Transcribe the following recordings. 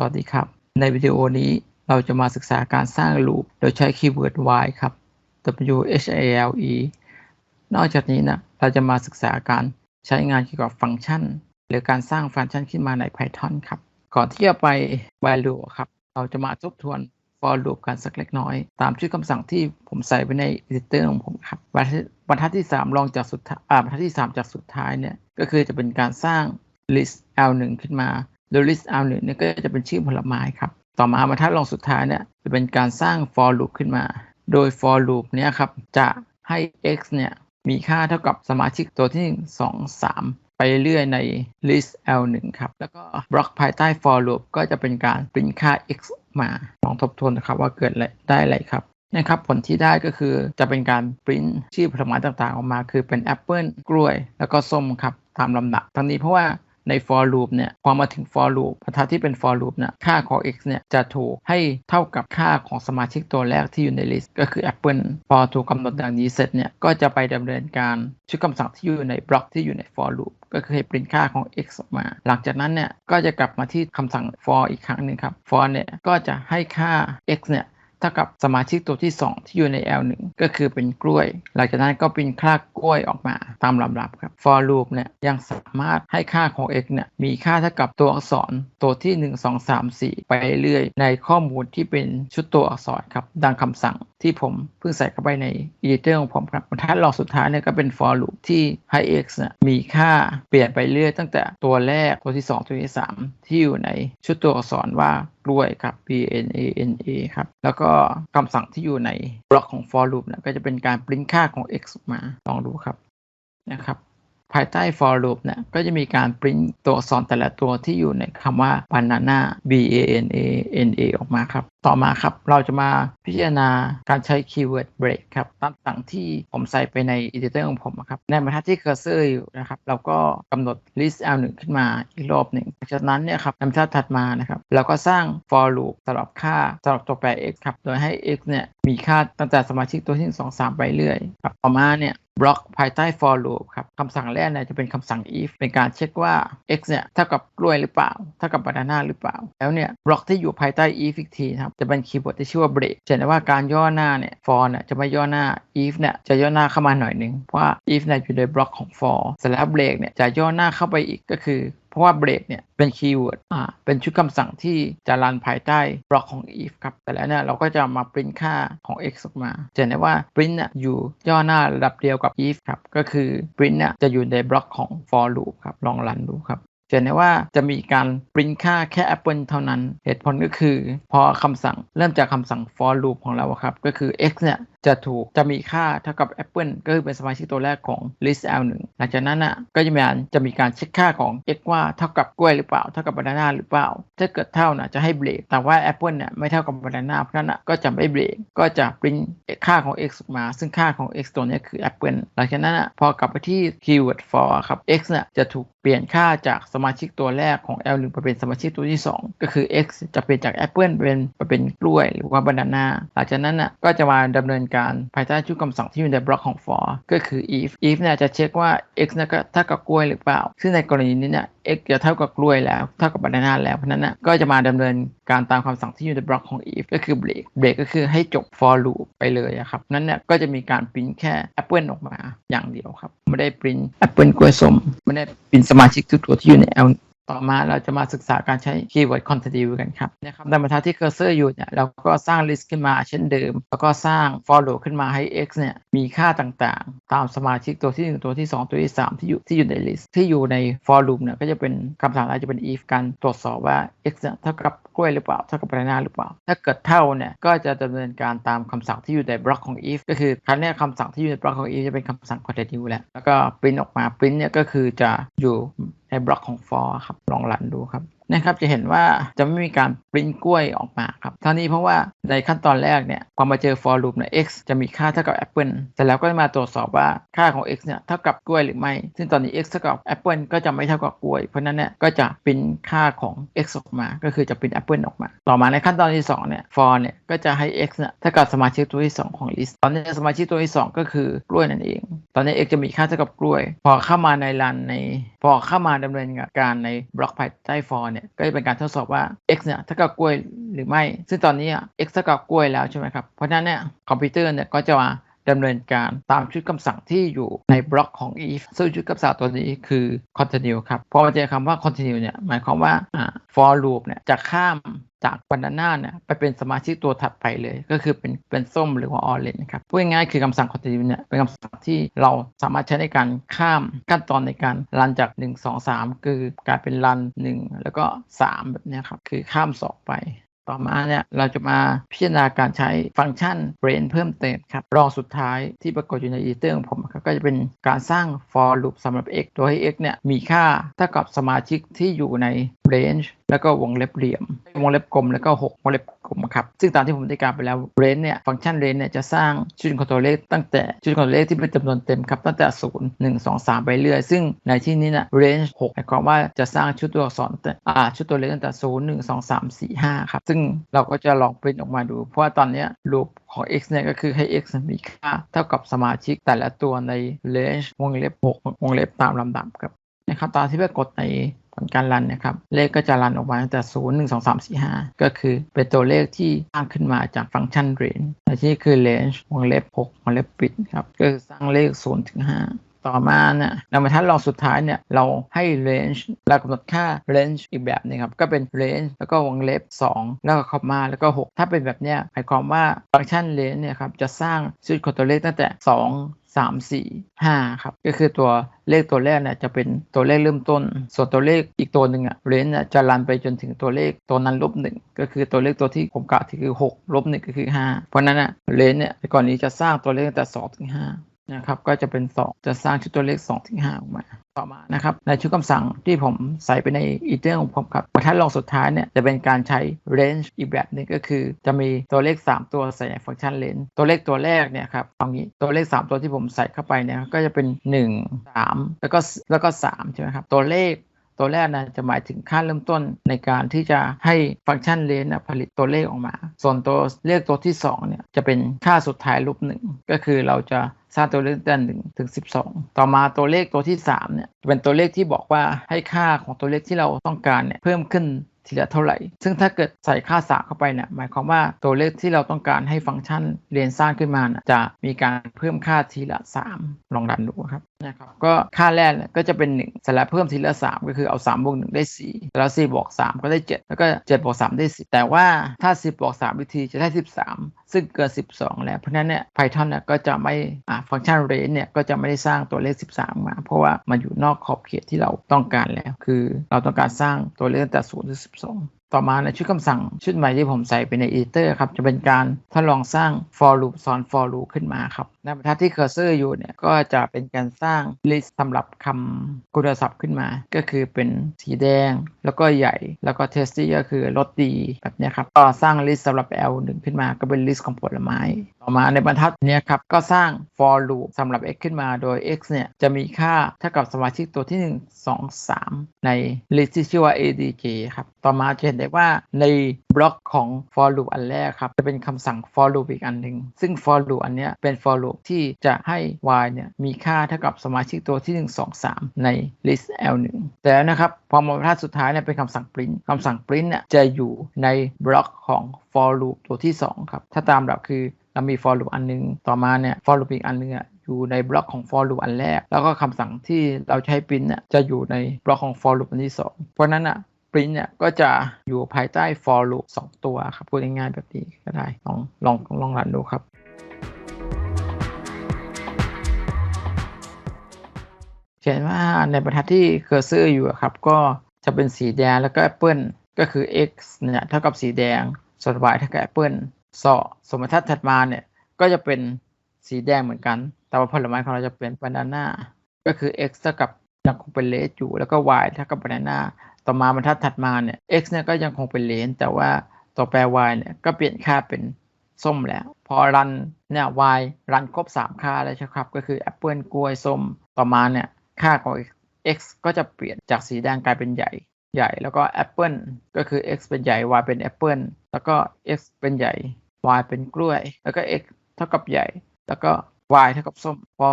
สวัสดีครับ ในวิดีโอนี้เราจะมาศึกษาการสร้างลูปโดยใช้คีย์เวิร์ด while ครับ W H A L E นอกจากนี้นะเราจะมาศึกษาการใช้งานเกี่ยวกับฟังก์ชัน หรือการสร้างฟังก์ชันขึ้นมาใน Python ครับ ก่อนที่จะไป while loop ครับ เราจะมาทบทวน for loop กันสักเล็กน้อย ตามชื่อคำสั่งที่ผมใส่ไว้ใน editor ของผมครับบรรทัดที่ 3 รองจากสุดท้ายบรรทัดที่ 3 จากสุดท้ายเนี่ยก็คือจะเป็นการสร้าง list L1 ขึ้นมา โดย list L1 เนี่ยก็จะเป็นชื่อผลไม้ครับ ต่อมาบรรทัดรองสุดท้ายเนี่ยจะเป็นการสร้าง for loop ขึ้นมา โดย for loop เนี่ยครับจะให้ x เนี่ยมีค่าเท่ากับสมาชิกตัวที่ 1 2 3 ไปเรื่อยใน list L1 ครับ แล้วก็บล็อกภายใต้ for loop ก็จะเป็นการปริ้นค่า x มาลองทบทวนนะครับว่าเกิดอะไรได้อะไรครับนะครับผลที่ได้ก็คือจะเป็นการปริ้นชื่อผลไม้ต่างๆ ออกมา คือเป็นแอปเปิลกล้วย แล้วก็ส้มครับตามลำดับทั้งนี้เพราะว่า ใน for loop เนี่ยพอมาถึง for loop บรรทัดที่เป็น for loop เนี่ยค่าของ x เนี่ยจะถูกให้เท่ากับค่าของสมาชิกตัวแรกที่อยู่ใน list ก็คือ apple พอถูกกำหนดดังนี้เสร็จเนี่ยก็จะไปดำเนินการชุดคำสั่งที่อยู่ในบล็อกที่อยู่ใน for loop ก็คือให้ปริ้นค่าของ x ออกมา หลังจากนั้นเนี่ยก็จะกลับมาที่คำสั่ง for อีกครั้งหนึ่งครับ for เนี่ยก็จะให้ค่า x เนี่ย เท่ากับสมาชิกตัวที่ 2 ที่อยู่ใน L1 ก็คือเป็นกล้วย หลังจากนั้นก็เป็นค่ากล้วยออกมาตามลำดับครับ for loop เนี่ยยังสามารถให้ค่าของ x เนี่ยมีค่าเท่ากับตัวอักษรตัวที่ 1 2 3 4 ไปเรื่อยในข้อมูลที่เป็นชุดตัวอักษรครับดังคำสั่งที่ผมเพิ่งใส่เข้าไปใน editor ของผมครับบรรทัดรองสุดท้ายเนี่ยก็เป็น for loop ที่ให้ x เนี่ยมีค่าเปลี่ยนไปเรื่อยตั้งแต่ตัวแรกตัวที่ 2 ตัวที่ 3 ที่อยู่ในชุดตัวอักษรว่า ด้วยครับ b n a n a ครับ แล้วก็คำสั่งที่อยู่ในบล็อกของ for loop เนี่ยก็จะเป็นการปริ้นค่าของ x ออกมา ลองดูครับนะครับภายใต้ for loop เนี่ยก็จะมีการปริ้นตัวอักษรแต่ละตัวที่อยู่ในคำว่า banana b a n a n a ออกมาครับต่อมาครับ เราจะมาพิจารณาการใช้ keyword break ครับตามสั่งที่ผมใส่ไปใน editor ของผมครับ ในบรรทัดที่ cursor อยู่นะครับ เราก็กำหนด list l1 ขึ้นมาอีกรอบหนึ่งจากนั้นเนี่ยครับในบรรทัดถัดมานะครับ เราก็สร้าง for loop สำหรับค่าสำหรับตัวแปร x ครับ โดยให้ x เนี่ยมีค่าตั้งแต่สมาชิกตัวที่2 3 ไปเรื่อยครับต่อมาเนี่ยบล็อกภายใต้ for loop ครับคำสั่งแรกเนี่ยจะเป็นคำสั่ง if เป็นการเช็คว่า x เนี่ยเท่ากับกล้วยหรือเปล่า เท่ากับ banana หรือเปล่า แล้วเนี่ยบล็อกที่อยู่ภายใต้ if อีกทีครับจะเป็นคีย์เวิร์ดที่ชื่อว่า break จะเห็นได้ว่าการย่อหน้าเนี่ย for เนี่ยจะไม่ย่อหน้า if เนี่ยจะย่อหน้าเข้ามาหน่อยนึงเพราะว่า if เนี่ยอยู่ในบล็อกของ for เสร็จแล้ว break เนี่ยจะย่อหน้าเข้าไปอีกก็คือ เพราะว่า break เนี่ยเป็นคีย์เวิร์ดอ่าเป็นชุดคำสั่งที่จะรันภายใต้บล็อกของ if ครับแต่แล้วเนี่ยเราก็จะมาปริ้นค่าของ x ออกมาจะเห็นได้ว่า print เนี่ยอยู่ย่อหน้าระดับเดียวกับ if ครับก็คือ print เนี่ยจะอยู่ในบล็อกของ for loop ครับลองรันดูครับ เห็นได้ว่าจะมีการปริ้นค่าแค่ Apple เท่านั้น เหตุผลก็คือพอคำสั่งเริ่มจากคำสั่ง for loop ของเราครับ ก็คือ x เนี่ยจะถูกจะมีค่าเท่ากับ Apple ก็คือเป็นสมาชิกตัวแรกของ list L1 หลังจากนั้นอะก็จะมีการจะมีการเช็คค่าของ x ว่าเท่ากับกล้วยหรือเปล่า เท่ากับ banana หรือเปล่า ถ้าเกิดเท่านะจะให้เบรก แต่ว่า Apple เนี่ยไม่เท่ากับ banana เพราะนั้นก็จะไม่เบรก ก็จะปริ้นค่าของ x ออกมา ซึ่งค่าของ x ตัวนี้คือ Apple หลังจากนั้นอะพอกลับไปที่ keyword for ครับ x เนี่ยจะถูกเปลี่ยนค่าจากสมาชิกตัวแรกของ L1 ไปเป็นสมาชิกตัวที่ 2 ก็คือ x จะเปลี่ยนจาก Apple เป็นไปเป็นกล้วยหรือว่าบานาน่าหลังจากนั้นน่ะก็จะมาดำเนินการภายใต้ชุดคำสั่งที่อยู่ในบล็อกของ for ก็คือ if if เนี่ยจะเช็คว่า x นี่ยก็เท่ากับกล้วยหรือเปล่า ซึ่งในกรณีนี้เนี่ย x จะเท่ากับกล้วยแล้ว เท่ากับบานาน่าแล้ว เพราะนั้นนะก็จะมาดำเนินการตามคำสั่งที่อยู่ในบล็อกของ if ก็คือ break break ก็คือให้จบ for loop ไปเลยครับ นั้นเนี่ยก็จะมีการปริ้นแค่ apple ออกมาอย่างเดียวครับ ไม่ได้ปริ้น apple กล้วยส้ม ไม่ได้ปริ้นสมาชิกทุกตัวที่อยู่ใน L ต่อมาเราจะมาศึกษาการใช้คีย์เวิร์ด continue กันครับนะครับในบรรทัดที่ cursor อร์หยู่เนี่ยเราก็สร้าง list ขึ้นมาเช่นเดิม แล้วก็สร้าง for loop ขึ้นมาให้ x เนี่ยมีค่าต่างๆ ตามสมาชิกตัวที่ 1 ตัวที่ 2 ตัวที่ 3 ที่อยู่ที่อยู่ใน list ที่อยู่ใน for loop เนี่ยก็จะเป็นคำสั่งอะไรจะเป็น if การตรวจสอบว่า x เนี่ยเท่ากับกล้วยหรือเปล่าเท่ากับ banana หรือเปล่า ถ้าเกิดเท่าเนี่ยก็จะดำเนินการตามคำสั่งที่อยู่ในบล็อกของ if ก็คือครั้งนี้คำสั่งที่อยู่ในบล็อกของ if จะเป็นคำสั่ง continue แหละแล้วก็ print ออกมา print เนี่ยก็คือจะอยู่ ในบล็อกของฟอร์ครับลองรันดูครับ นะครับจะเห็นว่าจะไม่มีการปริ้นกล้วยออกมาครับทั้งนี้เพราะว่าในขั้นตอนแรกเนี่ยพอมาเจอ for loop เนี่ย x จะมีค่าเท่ากับ apple แต่แล้วก็มาตรวจสอบว่าค่าของ x เนี่ยเท่ากับกล้วยหรือไม่ ซึ่งตอนนี้ x เท่ากับ apple ก็จะไม่เท่ากับกล้วย เพราะนั้นเนี่ยก็จะปริ้นค่าของ x ออกมา ก็คือจะปริ้น apple ออกมา ต่อมาในขั้นตอนที่2เนี่ย for เนี่ยก็จะให้ x เนี่ยเท่ากับสมาชิกตัวที่ 2 ของ list ตอนนี้สมาชิกตัวที่ 2 ก็คือกล้วยนั่นเอง ตอนนี้ x จะมีค่าเท่ากับกล้วย พอเข้ามาในรันในพอเข้ามาดำเนินการในบล็อกภายใต้ for เนี่ยเนี่ยก็จะเป็นการทดสอบว่า x เนี่ยเท่ากับกล้วยหรือไม่ ซึ่งตอนนี้อะ x เท่ากับกล้วยแล้วใช่ไหมครับเพราะฉะนั้นเนี่ยคอมพิวเตอร์เนี่ยก็จะมา ดำเนินการตามชุดคำสั่งที่อยู่ในบล็อกของ if ซึ่งชุดคำสั่งตัวนี้คือ continue ครับพอมาเจอคำว่า continue เนี่ยหมายความว่า for loop เนี่ยจะข้ามจากบรรณาเนี่ยไปเป็นสมาชิกตัวถัดไปเลย ก็คือเป็นเป็นส้มหรือว่า orange ครับพูดง่ายๆคือคำสั่ง continue เนี่ยเป็นคำสั่งที่เราสามารถใช้ในการข้ามขั้นตอนในการรันจาก 1 2 3 คือกลายเป็นรัน 1 แล้วก็ 3 แบบเนี้ยครับ คือข้ามสองไป ต่อมาเนี่ยเราจะมาพิจารณาการใช้ฟังก์ชัน brain เพิ่มเติมครับ รองสุดท้ายที่ปรากฏอยู่ในอีเตอร์ของผมก็จะเป็นการสร้าง for loop สำหรับ x โดยให้ x เนี่ยมีค่าเท่ากับสมาชิกที่อยู่ใน range แล้วก็วงเล็บเหลี่ยม วงเล็บกลมแล้วก็ 6 วงเล็บ กลมครับ ซึ่งตามที่ผมได้กล่าวไปแล้ว range เนี่ยฟังก์ชัน range เนี่ยจะสร้างชุดคอนโทรลเลขตั้งแต่ชุดคอนโทรลเลขที่เป็นจำนวนเต็มครับตั้งแต่ 0 1 2 3 ไปเรื่อย ซึ่งในที่นี้เนี่ย range 6หมายความว่าจะสร้างชุดตัวอักษรแต่อ่าชุดตัวเลขตั้งแต่ 0 1 2 3 4 5 ครับ ซึ่งเราก็จะลองปริ้นออกมาดู เพราะว่าตอนนี้ย loop ของ x เนี่ยก็คือให้ x มีค่าเท่ากับสมาชิกแต่ละตัวใน range วงเล็บ 6 วงเล็บตามลำดับครับนะครับตอนที่ปรากฏใน ผลการรันนะครับ เลขก็จะรันออกมาตั้งแต่ 0 1 2 3 4 5 ก็คือเป็นตัวเลขที่สร้างขึ้นมาจากฟังก์ชัน range และที่คือ range วงเล็บ6วงเล็บปิดครับ ก็คือสร้างเลข 0 ถึง 5ต่อมาเนี่ยในบรรทัดรองสุดท้ายเนี่ยเราให้ range เรากำหนดค่า range อีกแบบหนึงครับ ก็เป็น range แล้วก็วงเล็บ 2 แล้วก็คอมมาแล้วก็ 6 ถ้าเป็นแบบเนี้ยหมายความว่าฟังก์ชัน range เนี่ยครับจะสร้างชุดของตัวเลขตั้งแต่ 2 สามสี่ห้าครับ ก็คือตัวเลขตัวแรกเนี่ยจะเป็นตัวเลขเริ่มต้น ส่วนตัวเลขอีกตัวหนึ่งอะเรนจ์จะรันไปจนถึงตัวเลขตัวนั้นลบหนึ่งก็คือตัวเลขตัวที่ผมกะที่คือ6ลบหนึ่งก็คือ5เพราะนั้นอะเรนจ์เนี่ยก่อนนี้จะสร้างตัวเลขตั้งแต่สองถึงห้า นะครับ ก็จะเป็น 2 จะสร้างชุดตัวเลข2ถึง5ออกมา ต่อมานะครับ ในชุดคำสั่งที่ผมใส่ไปในอีเทอร์ของผมครับบรรทัดรองสุดท้ายเนี่ยจะเป็นการใช้ range อีกแบบหนึงก็คือ จะมีตัวเลข 3 ตัวใส่ในฟังก์ชัน range ตัวเลขตัวแรกเนี่ยครับเอางี้ตัวเลข 3 ตัวที่ผมใส่เข้าไปเนี่ยก็จะเป็น 1 3 แล้วก็แล้วก็3ใช่ไหมครับตัวเลขตัวแรกนะจะหมายถึงค่าเริ่มต้นในการที่จะให้ฟังก์ชันเลนนะผลิตตัวเลขออกมา ส่วนตัวเลขตัวที่2เนี่ยจะเป็นค่าสุดท้ายลบหนึ่งก็คือเราจะ สร้างตัวเลขตั้งแต่หนึ่งถึงสิบสองต่อมาตัวเลขตัวที่3เนี่ยเป็นตัวเลขที่บอกว่าให้ค่าของตัวเลขที่เราต้องการเนี่ยเพิ่มขึ้นทีละเท่าไหร่ ซึ่งถ้าเกิดใส่ค่า3เข้าไปเนี่ย หมายความว่าตัวเลขที่เราต้องการให้ฟังก์ชันเรียนสร้างขึ้นมานะจะมีการเพิ่มค่าทีละ 3 ลองดันดูครับ นะครับ ก็ค่าแรกเนี่ยก็จะเป็น 1 เสร็จแล้วเพิ่มทีละ 3 ก็คือเอา3บวก1ได้ 4 แล้ว4บวก3 ก็ได้ 7 แล้วก็7บวก3 ได้ 10 แต่ว่าถ้า 10บวก3วิธีจะได้ 13 ซึ่งเกิน 12 แล้ว เพราะฉะนั้นเนี่ย Python เนี่ยก็จะไม่ฟังก์ชัน range เนี่ยก็จะไม่ได้สร้างตัวเลข 13 มา เพราะว่ามันอยู่นอกขอบเขตที่เราต้องการแล้ว คือเราต้องการสร้างตัวเลขตั้งแต่0ถึง12 ต่อมาในชุดคำสั่งชุดใหม่ที่ผมใส่ไปใน editor ครับจะเป็นการทดลองสร้าง for loop ซ้อน for loop ขึ้นมาครับในบรรทัดที่ cursor อร์อยู่เนี่ยก็จะเป็นการสร้าง list สำหรับคำคุณศัพท์ขึ้นมา ก็คือเป็นสีแดง แล้วก็ใหญ่ แล้วก็ tasty ก็คือรสดีแบบนี้ครับ ก็สร้าง list สำหรับ L 1 ขึ้นมาก็เป็น list ของผลไม้ ต่อมาในบรรทัดนี้ครับก็สร้าง for loop สำหรับ x ขึ้นมาโดย x เนี่ยจะมีค่าเท่ากับสมาชิกตัวที่ 1 2 3 ใน list ที่ชื่อว่า adj ครับต่อมาจะเห็นได้ว่าในบล็อกของ for loop อันแรกครับ จะเป็นคำสั่ง for loop อีกอันหนึ่งซึ่ง for loop อันเนี้ยเป็น for loop ที่จะให้ y เนี่ยมีค่าเท่ากับสมาชิกตัวที่ 1 2 3 ใน list l1 แต่แล้วนะครับ พอมาบรรทัดสุดท้ายเนี่ยเป็นคำสั่ง print คำสั่ง print เนี่ยจะอยู่ในบล็อกของ for loop ตัวที่ 2 ครับ ถ้าตามแบบคือเรามี for loop อันหนึง ต่อมาเนี่ย for loop อีกอันหนึงอะอยู่ในบล็อกของ for loop อันแรก แล้วก็คำสั่งที่เราใช้ print เนี่ยจะอยู่ในบล็อกของ for loop อันที่ 2 เพราะฉะนั้นอะ print เนี่ยก็จะอยู่ภายใต้ for loop 2 ตัวครับพูดง่ายๆแบบนี้ก็ได้ลองลองลองรันดูครับเขียนว่าในบรรทัดที่เคอร์เซอร์อยู่ครับ ก็จะเป็นสีแดงแล้วก็แอปเปิลก็คือ x เนี่ยเท่ากับสีแดง ส่วน y เท่ากับแอปเปิลสอสมมติถัดมาเนี่ยก็จะเป็นสีแดงเหมือนกัน แต่ว่าผลไม้ของเราจะเป็นบานาน่าก็คือ x เท่ากับยังคงเป็นเลสอยู่ แล้วก็ y เท่ากับบานาน่า ต่อมาบรรทัดถัดมาเนี่ย x เนี่ยก็ยังคงเป็นเลนแต่ว่าตัวแปร y เนี่ยก็เปลี่ยนค่าเป็นส้มแล้ว พอรันเนี่ย y รันครบ 3 ค่าแล้วใช่ครับ ก็คือแอปเปิลกล้วยส้มต่อมาเนี่ย ค่าของ x ก็จะเปลี่ยนจากสีแดงกลายเป็นใหญ่ใหญ่แล้วก็แอปเปิลก็คือ x เป็นใหญ่ y เป็นแอปเปิลแล้วก็ x เป็นใหญ่ y เป็นกล้วย แล้วก็ x เท่ากับใหญ่ แล้วก็ y เท่ากับส้ม พอ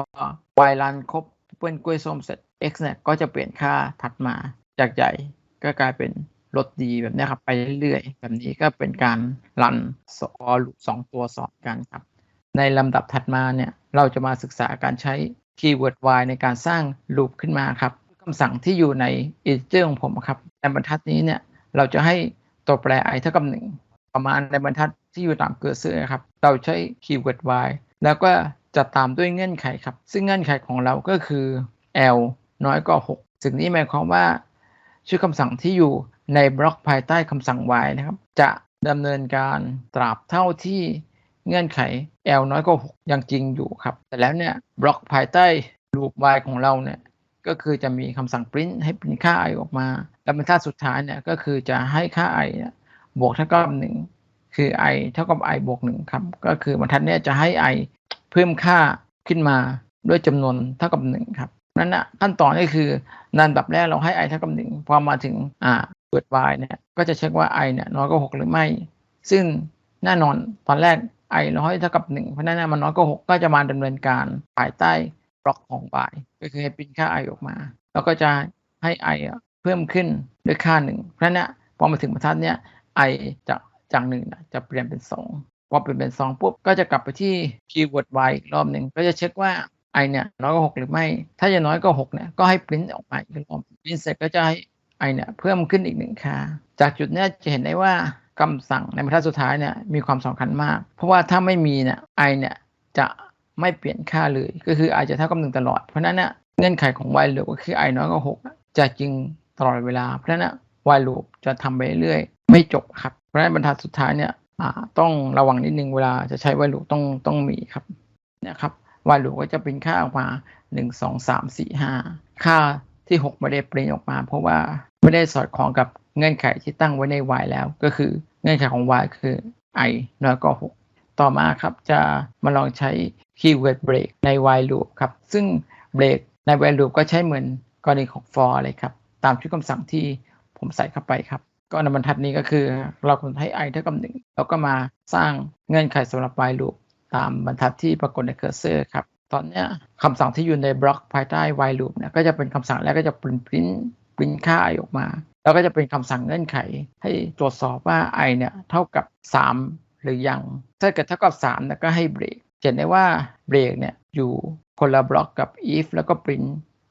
y รันครบแอปเปิลกล้วยส้มเสร็จ x เนี่ยก็จะเปลี่ยนค่าถัดมาจากใหญ่ ก็กลายเป็นลดดีแบบนี้ครับ ไปเรื่อยๆ แบบนี้ก็เป็นการรันสอลูปสองตัวสอนกันครับ ในลำดับถัดมาเนี่ย เราจะมาศึกษาการใช้คีย์เวิร์ด y ในการสร้างลูปขึ้นมาครับคำสั่งที่อยู่ในอินเจอร์ของผมครับในบรรทัดนี้เนี่ย เราจะให้ตัวแปร i เท่ากับ1ประมาณในบรรทัดที่อยู่ตามเกอร์เซอร์ครับ เราใช้คีย์เวิร์ด y แล้วก็จะตามด้วยเงื่อนไขครับ ซึ่งเงื่อนไขของเราก็คือ l น้อยกว่า6สิ่งนี้หมายความว่า ชื่อคำสั่งที่อยู่ในบล็อกภายใต้คำสั่ง y นะครับ จะดำเนินการตราบเท่าที่เงื่อนไข l น้อยกว่า6ยังจริงอยู่ครับ แต่แล้วเนี่ยบล็อกภายใต้ลูป y ของเราเนี่ยก็คือจะมีคำสั่ง print ให้ print ค่า i ออกมา แล้วบรรทัดสุดท้ายเนี่ยก็คือจะให้ค่า i เนี่ยบวกเท่ากับ1คือ i เท่ากับ i บวก1ครับ ก็คือบรรทัดเนี่ยจะให้ i เพิ่มค่าขึ้นมาด้วยจำนวนเท่ากับ1ครับ นั่นนะขั้นตอนก็คือนันดับแรกเราให้ i เท่ากับ1พอมาถึงอ่าเปิด y เนี่ยก็จะเช็คว่า i เนี่ยน้อยกว่า6หรือไม่ ซึ่งแน่นอนตอนแรก i เราให้เท่ากับ1เพราะนั้นมันน้อยกว่า6ก็จะมาดำเนินการภายใต้บล็อกของ y ก็คือให้ปริ้นค่า i ออกมา แล้วก็จะให้ i อะเพิ่มขึ้นด้วยค่า1เพราะนั้นพอมาถึงบรรทัดเนี้ย i จะจาก1นะจะเปลี่ยนเป็น2พอเปลี่ยนเป็น2ปุ๊บก็จะกลับไปที่คีย์เวิร์ด y อีกรอบหนึ่งก็จะเช็คว่า i เนี่ยน้อยกว่า6หรือไม่ ถ้าจะน้อยกว่า6เนี่ยก็ให้ปริ้นออกมาอีกรอบปริ้นเสร็จก็จะให้ i เนี่ยเพิ่มขึ้นอีกหนึ่งค่าจากจุดนี้จะเห็นได้ว่าคำสั่งในบรรทัดสุดท้ายเนี่ยมีความสำคัญมาก เพราะว่าถ้าไม่มีเนี่ย i เนี่ยจะไม่เปลี่ยนค่าเลย ก็คือ i จะเท่ากับ1ตลอด เพราะนั้นเนี่ยเงื่อนไขของ while loop ก็คือ i น้อยกว่า6จะจริงตลอดเวลา เพราะนั้น while loop จะทำไปเรื่อยๆไม่จบครับ เพราะนั้นบรรทัดสุดท้ายเนี่ยต้องระวังนิดนึงเวลาจะใช้ while loop ต้องต้องมีครับเนี่ยครับ while loop ก็จะเป็นค่าออกมา1 2 3 4 5ค่าที่6ไม่ได้เปลี่ยนออกมา เพราะว่าไม่ได้สอดคล้องกับเงื่อนไขที่ตั้งไว้ใน y แล้วก็คือเงื่อนไขของ y คือ i น้อยกว่า6ต่อมาครับจะมาลองใช้ keyword break ใน while loop ครับ ซึ่ง break ใน while loop ก็ใช้เหมือนกรณีของ for เลยครับ ตามชื่อคำสั่งที่ผมใส่เข้าไปครับ ก็ในบรรทัดนี้ก็คือเรากำหนดให้ i เท่ากับ1แล้วก็มาสร้างเงื่อนไขสำหรับ while loop ตามบรรทัดที่ปรากฏในเคอร์เซอร์ครับ ตอนนี้คำสั่งที่อยู่ในบล็อกภายใต้ while loop เนี่ยก็จะเป็นคำสั่งแรกก็จะ print print print ค่า i ออกมา แล้วก็จะเป็นคำสั่งเงื่อนไข ให้ตรวจสอบว่า i เนี่ยเท่ากับ 3 หรือยัง ถ้าเกิดเท่ากับ3เนี่ยก็ให้เบรกเห็นได้ว่าเบรกเนี่ยอยู่คนละบล็อกกับ if แล้วก็ print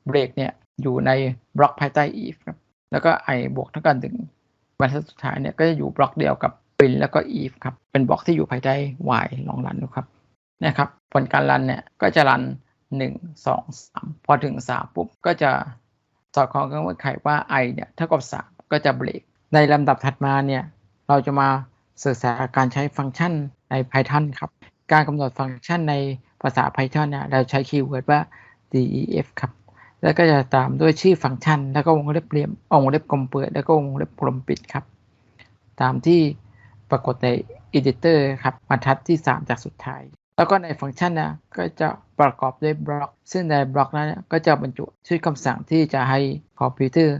เบรกเนี่ยอยู่ในบล็อกภายใต้ if ครับแล้วก็ i บวกเท่ากับ1บรรทัดสุดท้ายเนี่ยก็จะอยู่บล็อกเดียวกับ print แล้วก็ if ครับ เป็นบล็อกที่อยู่ภายใต้ y ลองรันดูครับนะครับ ผลการรันเนี่ยก็จะรัน 1 2 3 พอถึง 3 ปุ๊บ ก็จะสอดคล้องกับเงื่อนไขว่า i เนี่ยเท่ากับ 3 ก็จะเบรก ในลำดับถัดมาเนี่ยเราจะมาศึกษาการใช้ฟังก์ชันใน Python ครับ การกำหนดฟังก์ชันในภาษา Python เนี่ยเราใช้คีย์เวิร์ดว่า def ครับ แล้วก็จะตามด้วยชื่อฟังก์ชัน แล้วก็วงเล็บเรียมวงเล็บกลมเปิด แล้วก็วงเล็บกลมปิดครับ ตามที่ รากฏใน editor ครับบรรทัดที่ 3 จากสุดท้าย แล้วก็ในฟังก์ชันนะก็จะประกอบด้วยบล็อก ซึ่งในบล็อกนั้นก็จะบรรจุชื่อคำสั่งที่จะให้คอมพิวเตอร์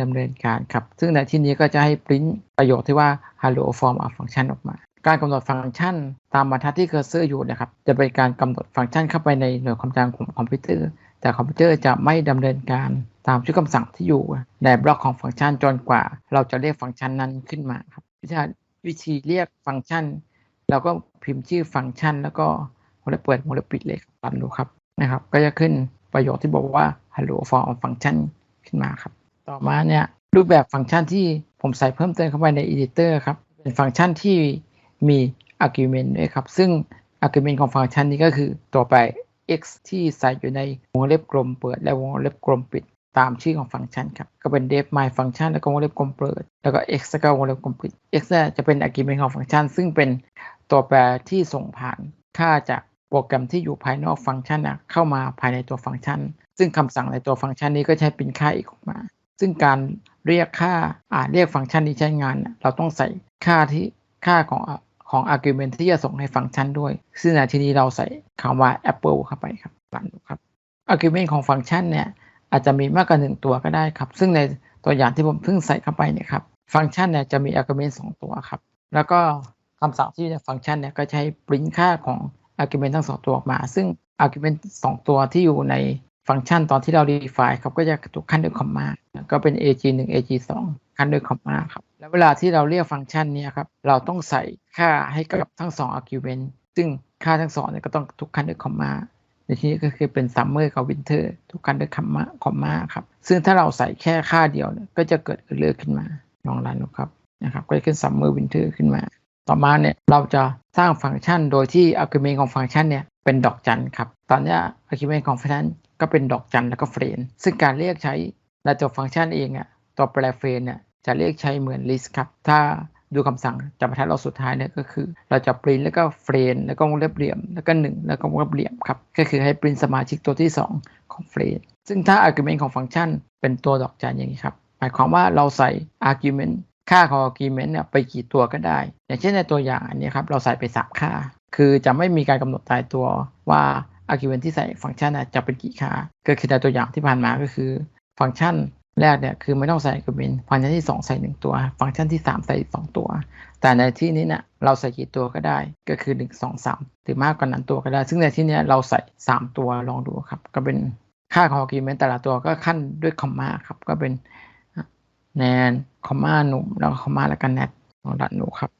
ดำเนินการครับ ซึ่งในที่นี้ก็จะให้ปริ้นประโยคที่ว่า hello form a function ออกมา การกำหนดฟังก์ชันตามบรรทัดที่เคอร์เซอร์อยู่นะครับ จะเป็นการกำหนดฟังก์ชันเข้าไปในหน่วยความจำของคอมพิวเตอร์ แต่คอมพิวเตอร์จะไม่ดำเนินการตามชื่อคำสั่งที่อยู่ในบล็อกของฟังก์ชันจนกว่า เราจะเรียกฟังก์ชันนั้นขึ้นมาครับวิธี วิธีเรียกฟังก์ชัน เราก็พิมพ์ชื่อฟังก์ชัน แล้วก็วงเล็บเปิดวงเล็บปิดเลยรันดูครับนะครับ ก็จะขึ้นประโยคที่บอกว่า hello form function ขึ้นมาครับ ต่อมาเนี่ยรูปแบบฟังก์ชันที่ผมใส่เพิ่มเติมเข้าไปใน editor ครับ เป็นฟังก์ชันที่มี argument ด้วยครับ ซึ่ง argument ของฟังก์ชันนี้ก็คือตัวแป x ที่ใส่อยู่ในวงเล็บกลมเปิดและวงเล็บกลมปิด ตามชื่อของฟังก์ชันครับ ก็เป็น def my function แล้วก็วงเล็บกลมเปิด แล้วก็ x แล้วก็วงเล็บกลมปิด x เนี่ยจะเป็น argument ของฟังก์ชัน ซึ่งเป็นตัวแปรที่ส่งผ่านค่าจากโปรแกรมที่อยู่ภายนอกฟังก์ชันนะเข้ามาภายในตัวฟังก์ชัน ซึ่งคำสั่งในตัวฟังก์ชันนี้ก็ใช้เป็นค่าอีกออกมา ซึ่งการเรียกค่าอ่าเรียกฟังก์ชันนี้ใช้งาน เราต้องใส่ค่าที่ค่าของของ argument ที่จะส่งให้ฟังก์ชันด้วย ซึ่งในที่นี้เราใส่คำว่า apple เข้าไปครับรันดูครับ argument ของฟังก์ชันเนี่ย อาจจะมีมากกว่าหนึ่งตัวก็ได้ครับ ซึ่งในตัวอย่างที่ผมเพิ่งใส่เข้าไปเนี่ยครับฟังก์ชันเนี่ยจะมี argument 2 ตัวครับ แล้วก็คำสั่งที่ในฟังก์ชันเนี่ยก็ใช้ print ค่าของ argument ทั้งสองตัวออกมา ซึ่ง argument 2 ตัวที่อยู่ในฟังก์ชันตอนที่เรา define ครับก็จะถูกขั้นด้วยคอมมาก็เป็น ag 1 ag 2ขั้นด้วยคอมมาครับ แล้วเวลาที่เราเรียกฟังก์ชันนี้ครับ เราต้องใส่ค่าให้กับทั้งสอง argument ซึ่งค่าทั้งสองเนี่ยก็ต้องทุกขั้นด้วยคอมมา ในที่นี้ก็คือเป็น summer กับ winter ทุกขั้นด้วยคอมมาคอมมาครับ ซึ่งถ้าเราใส่แค่ค่าเดียวเนี่ยก็จะเกิดเลือขึ้นมาลองรันดูครับนะครับก็จะขึ้น summer winter ขึ้นมา ต่อมาเนี่ยเราจะสร้างฟังก์ชันโดยที่ argument ของฟังก์ชันเนี่ยเป็นดอกจันครับ ตอนนี้ argument ของฟังก์ชันก็เป็นดอกจันแล้วก็เฟรนซึ่งการเรียกใช้ในตัวฟังก์ชันเองอะตัวแปรเฟรนเนี่ยจะเรียกใช้เหมือน list ครับ ถ้า ดูคำสั่งจำบรรทัดเราสุดท้ายเนี่ยก็คือ เราจะ print แล้วก็เฟรนแล้วก็วงเล็บเหลี่ยม แล้วก็ 1 แล้วก็วงเล็บเหลี่ยมครับ ก็คือให้ print สมาชิกตัวที่ 2 ของเฟรนซึ่งถ้า argument ของฟังก์ชัน เป็นตัวดอกจันอย่างนี้ครับ หมายความว่าเราใส่ argument ค่าของ argument เนี่ยไปกี่ตัวก็ได้ อย่างเช่นในตัวอย่างอันนี้ครับเราใส่ไป3ค่า คือจะไม่มีการกำหนดตายตัวว่า argument ที่ใส่ฟังก์ชันจะเป็นกี่ค่าก็คือในตัวอย่างที่ผ่านมาก็คือ ฟังก์ชัน แรกเนี่ยคือไม่ต้องใส่ argument ฟังก์ชันที่ 2 ใส่ 1 ตัว ฟังก์ชันที่ 3 ใส่ 2 ตัว แต่ในที่นี้เนี่ยเราใส่กี่ตัวก็ได้ก็คือ 1 2 3 หรือมากกว่านั้นตัวก็ได้ ซึ่งในที่นี้เราใส่ 3 ตัวลองดูครับ ก็เป็นค่าของ argument แต่ละตัวก็ขั้นด้วยคอมมาครับ ก็เป็นแนนคอมมาหนุ่มแล้วคอมมาแล้วกันแนทลองดันดูครับ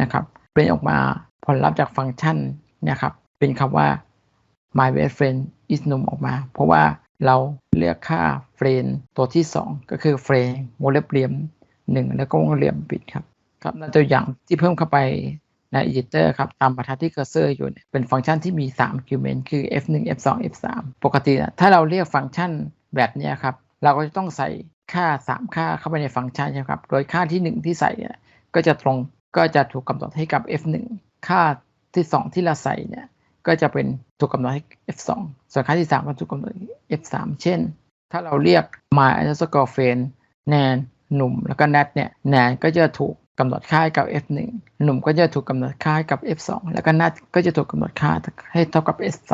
นะครับเป็นออกมาผลลัพธ์จากฟังก์ชันนะครับ เป็นคำว่า my best friend is นมออกมา เพราะว่าเราเลือกค่าเฟรนตัวที่ 2 ก็คือเฟรนวงเล็บเหลี่ยม 1 แล้วก็วงเหลี่ยมปิดครับครับในตัวอย่างที่เพิ่มเข้าไปใน editor ครับ ตามบรรทัดที่เคอร์เซอร์อยู่เนี่ยเป็นฟังก์ชันที่มี 3 argument คือ f1 f2 f3 ปกตินะถ้าเราเรียกฟังก์ชันแบบนี้ครับ เราก็จะต้องใส่ค่า 3 ค่าเข้าไปในฟังก์ชันใช่ครับ โดยค่าที่ 1 ที่ใส่เนี่ยก็จะตรงก็จะถูกกำหนดให้กับ f1 ค่าที่ 2 ที่เราใส่เนี่ย ก็จะเป็นถูกกำหนดให้ f2 ส่วนค่าที่ 3 ก็ถูกกำหนด f3 เช่น ถ้าเราเรียก my underscore friend แนนหนุ่มแล้วก็ nat เนี่ยแนนก็จะถูกกำหนดค่าให้กับ f1 หนุ่มก็จะถูกกำหนดค่าให้กับ f2 แล้วก็ nat ก็จะถูกกำหนดค่าให้เท่ากับ f3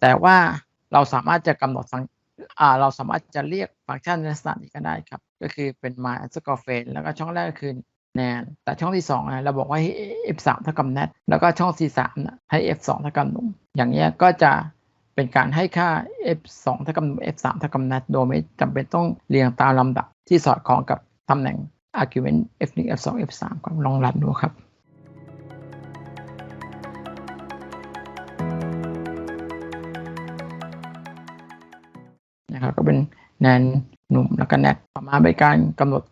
แต่ว่าเราสามารถจะกำหนดฟังเราสามารถจะเรียกฟังก์ชันในลักษณะนี้ก็ได้ครับ ก็คือเป็น my underscore friend แล้วก็ช่องแรกก็คือ นนแต่ช่องที่2นะเราบอกว่า ให้ f3 เท่ากับ net แล้วก็ช่องที่3นะให้ f2 เท่ากับหนุ่มอย่างเงี้ยก็จะเป็นการให้ค่า f2 เท่ากับหนุ่ม f3 เท่ากับ net โดยไม่จำเป็นต้องเรียงตามลำดับที่สอดคล้องกับตำแหน่ง argument f1 f2 f3 ครับลองรันดูครับนะครับก็เป็นแนนหนุ่มแล้วก็ net ต่อมาเป็นการกำหนด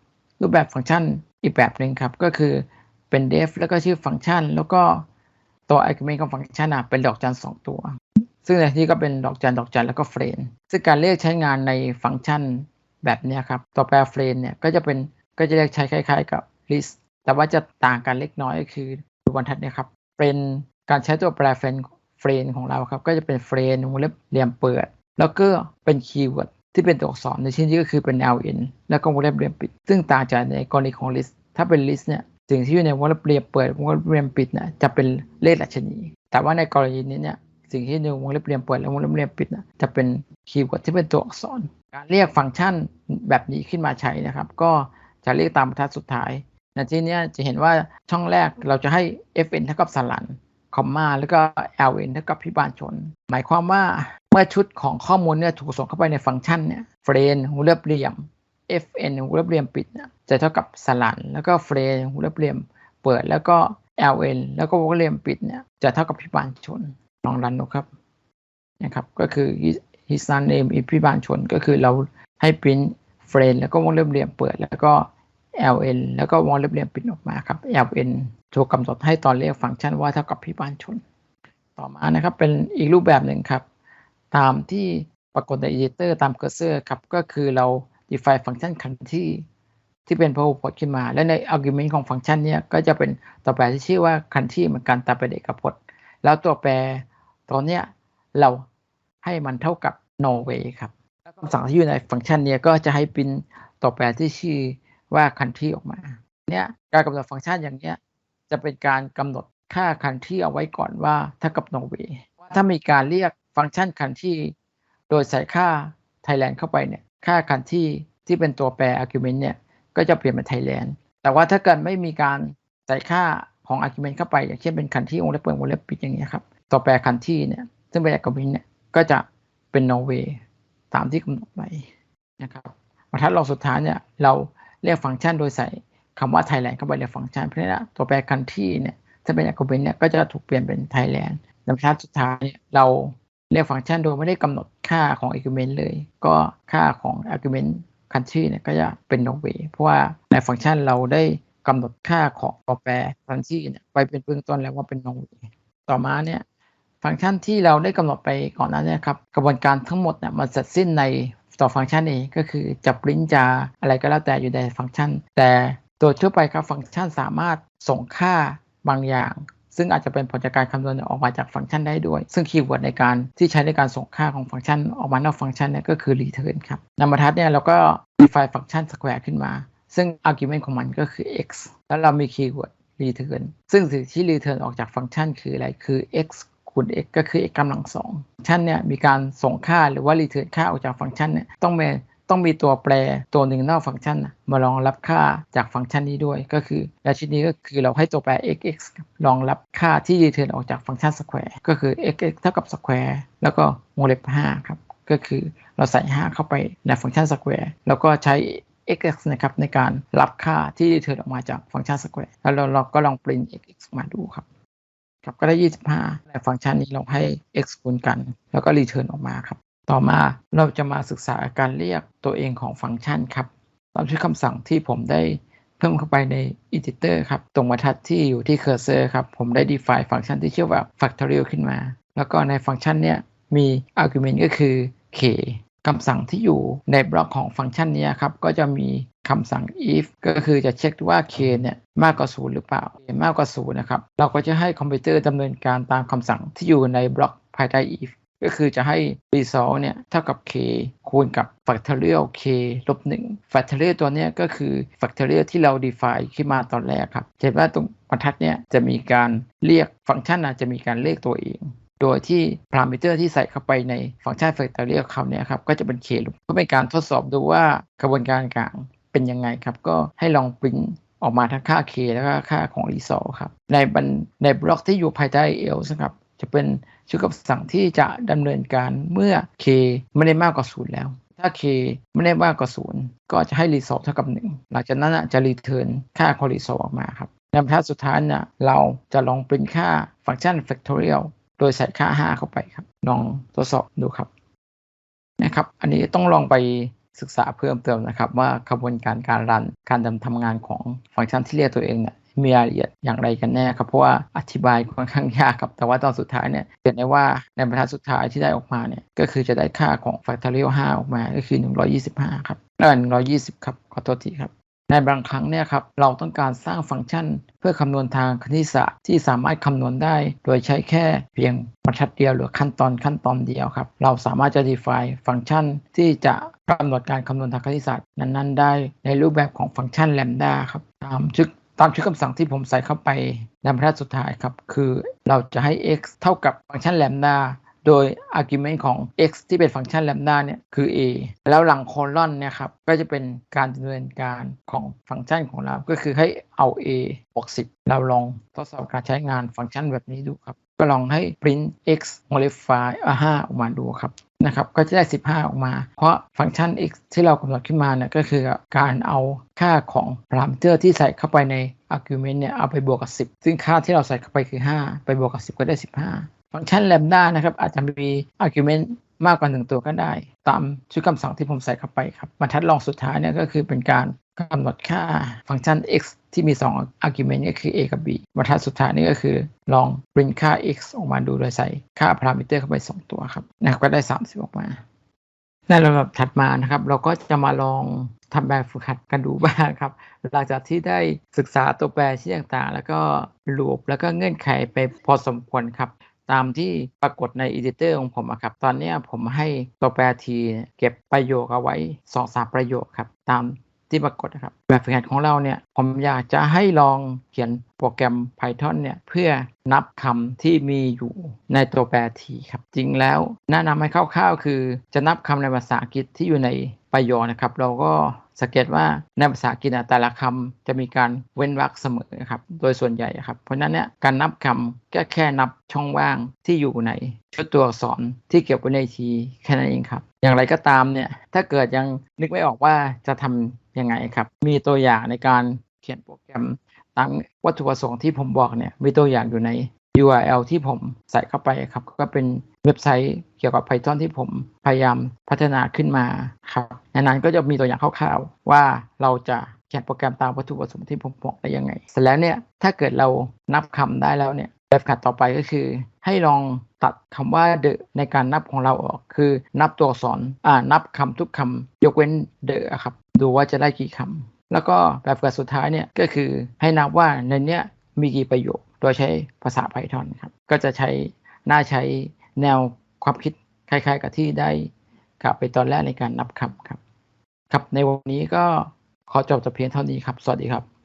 รูปแบบฟังก์ชัน อีกแบบหนึ่งครับ ก็คือเป็น def แล้วก็ชื่อฟังก์ชัน แล้วก็ตัว argument ของฟังก์ชันเป็นดอกจันสองตัว ซึ่งในที่ก็เป็นดอกจันดอกจันแล้วก็เฟรนซึ่งการเรียกใช้งานในฟังก์ชันแบบนี้ครับ ตัวแปรเฟรนเนี่ยก็จะเป็นก็จะเรียกใช้คล้าย ๆ กับ list แต่ว่าจะต่างกันเล็กน้อยก็คือดูบรรทัดเนี่ยครับเป็นการใช้ตัวแปรเฟรนเฟรนของเราครับ ก็จะเป็นเฟรนวงเล็บเหลี่ยมเปิด แล้วก็เป็นคีย์เวิร์ด ที่เป็นตัวอักษรในชิ้นนี้ก็คือเป็น ln แล้วก็วงเล็บเหลี่ยมปิด ซึ่งต่างจากในกรณีของ list ถ้าเป็น list เนี่ยสิ่งที่อยู่ในวงเล็บเหลี่ยมเปิดวงเล็บเหลี่ยมปิดเนี่ยจะเป็นเลขดักชนี แต่ว่าในกรณีนี้เนี่ยสิ่งที่ในวงเล็บเหลี่ยมเปิดและวงเล็บเหลี่ยมปิดนะจะเป็นคีย์เวิร์ดที่เป็นตัวอักษร การเรียกฟังก์ชันแบบนี้ขึ้นมาใช้นะครับ ก็จะเรียกตามบรรทัดสุดท้ายในที่นี้จะเห็นว่าช่องแรกเราจะให้ fn เท่ากับสลัน คอมมาแล้วก็ ln เท่ากับพิบาลชน หมายความว่าเมื่อชุดของข้อมูลเนี่ยถูกส่งเข้าไปในฟังก์ชันเนี่ยเฟรนวงเล็บเหลี่ยม fn วงเล็บเหลี่ยมปิดจะเท่ากับสลัน แล้วก็เฟรนวงเล็บเหลี่ยมเปิดแล้วก็ ln แล้วก็วงเล็บเหลี่ยมปิดเนี่ยจะเท่ากับพิบาลชนลองรันดูครับนะครับก็คือ his name พิบาลชนก็คือเราให้ print เฟรนแล้วก็วงเล็บเหลี่ยมเปิดแล้วก็ ln แล้วก็วงเล็บเหลี่ยมปิดออกมาครับ ln ถูกกำหนดให้ตอนเรียกฟังก์ชันว่าเท่ากับพิบาลชน ต่อมานะครับเป็นอีกรูปแบบหนึ่งครับ ตามที่ปรากฏใน editor ตาม cursor ครับ ก็คือเรา define ฟังก์ชัน country ที่เป็นพหูพจน์ขึ้นมา และใน argument ของฟังก์ชันนี้ก็จะเป็นตัวแปรที่ชื่อว่า country เหมือนกันตามเป็นเอกพจน์ แล้วตัวแปรตัวเนี้ยเราให้มันเท่ากับ Norway ครับแล้วคำสั่งที่อยู่ในฟังก์ชันนี้ก็จะให้เป็นตัวแปรที่ชื่อว่า country ออกมาเนี่ยการกำหนดฟังก์ชันอย่างเนี้ย จะเป็นการกำหนดค่า country เอาไว้ก่อนว่าเท่ากับ Norway ถ้ามีการเรียกฟังก์ชัน country โดยใส่ค่า Thailand เข้าไปเนี่ยค่า country ที่เป็นตัวแปร argument เนี่ยก็จะเปลี่ยนเป็น Thailand แต่ว่าถ้าเกิดไม่มีการใส่ค่าของ argument เข้าไป อย่างเช่นเป็น country วงเล็บเปิดวงเล็บปิดอย่างเงี้ยครับตัวแปร country เนี่ยซึ่งเป็น argument เนี่ยก็จะเป็น Norway ตามที่กำหนดไว้นะครับบรรทัดรองสุดท้ายเนี่ยเราเรียกฟังก์ชันโดยใส่ คำว่า Thailand เข้าไปในฟังก์ชันเพราะฉะนั้นตัวแปร country เนี่ยถ้าเป็น argument เนี่ยก็จะถูกเปลี่ยนเป็น Thailand บรรทัดสุดท้ายเนี่ยเราเรียกฟังก์ชันโดยไม่ได้กำหนดค่าของ argument เลย ก็ค่าของ argument country เนี่ยก็จะเป็น Norway เพราะว่าในฟังก์ชันเราได้กำหนดค่าของตัวแปร country เนี่ยไปเป็นเบื้องต้นแล้วว่าเป็น Norway ต่อมาเนี่ยฟังก์ชันที่เราได้กำหนดไปก่อนหน้านี้ครับกระบวนการทั้งหมดเนี่ยมันเสร็จสิ้นในต่อฟังก์ชันเองก็คือจะปริ้นจะอะไรก็แล้วแต่อยู่ในฟังก์ชัน แต่ โดยทั่วไปครับฟังก์ชันสามารถส่งค่าบางอย่าง ซึ่งอาจจะเป็นผลจากการคำนวณออกมาจากฟังก์ชันได้ด้วย ซึ่งคีย์เวิร์ดในการที่ใช้ในการส่งค่าของฟังก์ชันออกมานอกฟังก์ชันเนี่ยก็คือ return ครับนามบรรทัดเนี่ยเราก็ define ฟังก์ชัน square ขึ้นมา ซึ่ง argument ของมันก็คือ x แล้วเรามีคีย์เวิร์ด return ซึ่งสิ่งที่ return ออกจากฟังก์ชันคืออะไรคือ x คูณ x ก็คือ x กำลังสองฟังก์ชันเนี่ยมีการส่งค่าหรือว่า return ค่าออกจากฟังก์ชันเนี่ยต้องมี ต้องมีตัวแปรตัวหนึ่งนอกฟังก์ชันมารองรับค่าจากฟังก์ชันนี้ด้วยก็คือ และชิ้นนี้ก็คือเราให้ตัวแปร x x รองรับค่าที่ return ออกจากฟังก์ชัน square ก็คือ x x เท่ากับ square แล้วก็วงเล็บ5ครับก็คือเราใส่ 5 เข้าไปในฟังก์ชัน square แล้วก็ใช้ x x นะครับในการรับค่าที่ return ออกมาจากฟังก์ชัน square แล้วเราเราก็ลอง print x x มาดูครับครับก็ได้ 25ในฟังก์ชันนี้เราให้ x คูณกัน แล้วก็ return ออกมาครับ ต่อมาเราจะมาศึกษาการเรียกตัวเองของฟังก์ชันครับตามชื่อคำสั่งที่ผมได้เพิ่มเข้าไปใน editor ครับ ตรงบรรทัดที่อยู่ที่ cursor ครับ ผมได้ define ฟังก์ชันที่ชื่อว่า factorial ขึ้นมา แล้วก็ในฟังก์ชันเนี้ยมี argument ก็คือ k คำสั่งที่อยู่ในบล็อกของฟังก์ชันนี้ครับ ก็จะมีคำสั่ง if ก็คือจะเช็คว่า k เนี่ยมากกว่า0หรือเปล่า มากกว่า0นะครับ เราก็จะให้คอมพิวเตอร์ดำเนินการตามคำสั่งที่อยู่ในบล็อกภายใต้ if ก็คือจะให้ result เนี่ยเท่ากับ k คูณกับ factorial k ลบ1 factorial ตัวนี้ก็คือ factorial ที่เรา define ขึ้นมาตอนแรกครับเห็นว่าตรงบรรทัดเนี่ยจะมีการเรียกฟังก์ชันอาจจะมีการเรียกตัวเอง โดยที่ parameter ที่ใส่เข้าไปในฟังก์ชัน factorial เขาเนี่ยครับก็จะเป็น k ลบก็เป็นการทดสอบดูว่ากระบวนการกลางเป็นยังไงครับ ก็ให้ลองปริ้นออกมาทั้งค่า k แล้วก็ค่าของ result ครับในบในบล็อกที่อยู่ภายใต้ else นะครับ จะเป็นชื่อคำสั่งที่จะดำเนินการเมื่อ k ไม่ได้มากกว่า0แล้ว ถ้า k ไม่ได้มากกว่า0ก็จะให้ result เท่ากับ1หลังจากนั้นจะ return ค่าของ result ออกมาครับในบรรทัดสุดท้ายเนี่ยเราจะลองปริ้นค่าฟังก์ชัน factorial โดยใส่ค่า 5 เข้าไปครับ ลองทดสอบดูครับนะครับ อันนี้ต้องลองไปศึกษาเพิ่มเติมนะครับ ว่ากระบวนการการรันการดำทำงานของฟังก์ชันที่เรียกตัวเองเนี่ย มีรายละเอียดอย่างไรกันแน่ครับเพราะว่าอธิบายค่อนข้างยากครับ แต่ว่าตอนสุดท้ายเนี่ยเห็นได้ว่าในบรรทัดสุดท้ายที่ได้ออกมาเนี่ยก็คือจะได้ค่าของ factorial 5 ออกมาก็คือ 125 ครับเออ120 ครับ ขอโทษทีครับในบางครั้งเนี่ยครับเราต้องการสร้างฟังก์ชัน เพื่อคำนวณทางคณิตศาสตร์ที่สามารถคำนวณได้ โดยใช้แค่เพียงบรรทัดเดียวหรือขั้นตอนขั้นตอนเดียวครับ เราสามารถจะ define ฟังก์ชันที่จะกำหนดการคำนวณทางคณิตศาสตร์นั้น ๆ ได้ในรูปแบบของฟังก์ชัน lambda ครับตามชื่อ ตามชื่อคำสั่งที่ผมใส่เข้าไปในบรรทัดสุดท้ายครับ คือเราจะให้ x เท่ากับฟังก์ชัน lambda โดย argument ของ x ที่เป็นฟังก์ชัน lambda เนี่ยคือ a แล้วหลังโคลอนเนี่ยครับ ก็จะเป็นการดำเนินการของฟังก์ชันของเรา ก็คือให้เอา a บวก10 เราลองทดสอบการใช้งานฟังก์ชันแบบนี้ดูครับ ก็ลองให้ print x modify 5ออกมาดูครับนะครับก็จะได้ 15 ออกมา เพราะฟังก์ชัน x ที่เรากำหนดขึ้นมาเนี่ยก็คือการเอาค่าของ parameter ที่ใส่เข้าไปใน argument เนี่ยเอาไปบวกกับ 10 ซึ่งค่าที่เราใส่เข้าไปคือ 5 ไปบวกกับ 10 ก็ได้ 15 ฟังก์ชัน lambda นะครับอาจจะมี argument มากกว่า 1 ตัวก็ได้ ตามชื่อคำสั่งที่ผมใส่เข้าไปครับบรรทัดรองสุดท้ายเนี่ยก็คือเป็นการ กำหนดค่าฟังก์ชัน x ที่มี 2 argument ก็คือ a กับ b บรรทัดสุดท้ายนี่ก็คือ ลอง print ค่า x ออกมาดูโดยใส่ค่า parameter เข้าไป 2 ตัวครับนะครับก็ได้ 30 ออกมา ในลำดับถัดมานะครับ เราก็จะมาลองทำแบบฝึกหัดกันดูบ้างครับ หลังจากที่ได้ศึกษาตัวแปรที่ต่างๆ แล้วก็รูปแล้วก็เงื่อนไขไปพอสมควรครับ ตามที่ปรากฏใน editor ของผมครับ ตอนนี้ผมให้ตัวแปร t เก็บประโยคเอาไว้ 2-3 ประโยคครับ ตาม ที่ปรากฏนะครับ แบบฝึกหัดของเราเนี่ยผมอยากจะให้ลองเขียนโปรแกรม Python เนี่ยเพื่อนับคำที่มีอยู่ในตัวแปรทีครับ จริงแล้วแนะนำให้คร่าวๆ คือจะนับคำในภาษาอังกฤษที่อยู่ในประโยคนะครับ เราก็สังเกตว่าในภาษาอังกฤษแต่ละคำจะมีการเว้นวรรคเสมอครับ โดยส่วนใหญ่ครับ เพราะนั้นเนี่ยการนับคำก็แค่นับช่องว่างที่อยู่ในชุดตัวอักษรที่เก็บไว้ในทีแค่นั้นเองครับ อย่างไรก็ตามเนี่ยถ้าเกิดยังนึกไม่ออกว่าจะทำ ยังไงครับ มีตัวอย่างในการเขียนโปรแกรมตามวัตถุประสงค์ที่ผมบอกเนี่ยมีตัวอย่างอยู่ใน URL ที่ผมใส่เข้าไปครับ ก็เป็นเว็บไซต์เกี่ยวกับ Python ที่ผมพยายามพัฒนาขึ้นมาครับในนั้นก็จะมีตัวอย่างคร่าวๆว่าเราจะเขียนโปรแกรมตามวัตถุประสงค์ที่ผมบอกได้ยังไง เสร็จแล้วเนี่ย ถ้าเกิดเรานับคำได้แล้วเนี่ยแบบขัดต่อไปก็คือ ให้ลองตัดคำว่า the ในการนับของเราออก คือนับตัวอักษรอ่านับคำทุกคำยกเว้น the ครับ ดูว่าจะได้กี่คำแล้วก็แบบฝึกหัดสุดท้ายเนี่ยก็คือให้นับว่าในเนี้ยมีกี่ประโยค โดยใช้ภาษา Python ครับ ก็จะใช้น่าใช้แนวความคิดคล้ายๆ กับที่ได้กลับไปตอนแรกในการนับคำครับ ครับในวันนี้ก็ขอจบแต่เพียงเท่านี้ครับ สวัสดีครับ